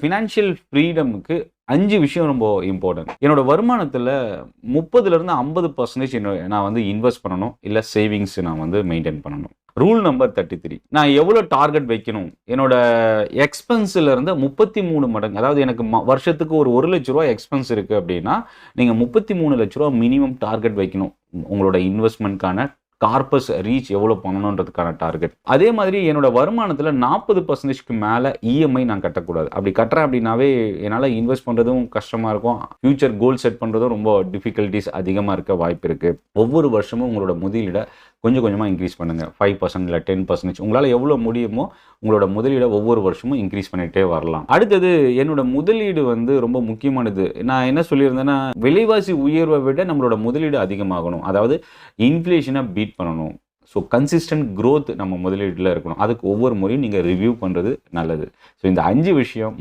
Financial ஃப்ரீடமுக்கு அஞ்சு விஷயம் ரொம்ப இம்பார்ட்டன்ட் என்னோட வருமானத்தில் முப்பதுலேருந்து ஐம்பது பர்சன்டேஜ் நான் வந்து இன்வெஸ்ட் பண்ணணும். இல்லை சேவிங்ஸ் நான் வந்து மெயின்டைன் பண்ணணும். ரூல் நம்பர் தேர்ட்டி த்ரீ நான் எவ்வளோ டார்கெட் வைக்கணும்? என்னோட எக்ஸ்பென்ஸில் இருந்து முப்பத்தி மூணு மடங்கு அதாவது எனக்கு வருஷத்துக்கு ஒரு ஒரு லட்ச ரூபா எக்ஸ்பென்ஸ் இருக்குது அப்படின்னா நீங்கள் முப்பத்தி மூணு லட்ச ரூபா மினிமம் டார்கெட் வைக்கணும். உங்களோட இன்வெஸ்ட்மெண்ட்கான கார்பஸ் ரீச் எவ்வளோ பண்ணணுன்றதுக்கான டார்கெட் அதே மாதிரி என்னோட வருமானத்தில் நாற்பது பர்சன்டேஜ்க்கு மேலே இஎம்ஐ நான் கட்டக்கூடாது. அப்படி கட்டுறேன் அப்படின்னாவே என்னால் இன்வெஸ்ட் பண்ணுறதும் கஷ்டமாக இருக்கும். ஃபியூச்சர் கோல் செட் பண்ணுறதும் ரொம்ப டிஃபிகல்ட்டிஸ் அதிகமாக இருக்க வாய்ப்பு இருக்குது ஒவ்வொரு வருஷமும் உங்களோட முதலீடை கொஞ்சம் கொஞ்சமாக இன்க்ரீஸ் பண்ணுங்கள் ஃபைவ் பர்சன்ட் இல்லை டென் பர்சன்டேஜ் உங்களால் எவ்வளோ முடியுமோ உங்களோட முதலீடை ஒவ்வொரு வருஷமும் இன்க்ரீஸ் பண்ணிகிட்டே வரலாம். அடுத்தது என்னோட முதலீடு வந்து ரொம்ப முக்கியமானது. நான் என்ன சொல்லியிருந்தேன்னா விலைவாசி உயர்வை விட நம்மளோட முதலீடு அதிகமாகணும். அதாவது இன்ஃப்ளேஷனை பீட் பண்ணணும். ஸோ கன்சிஸ்டன்ட் க்ரோத் நம்ம முதலீட்டில் இருக்கணும். அதுக்கு ஒவ்வொரு முறையும் நீங்கள் ரிவ்யூ பண்ணுறது நல்லது. ஸோ இந்த அஞ்சு விஷயம்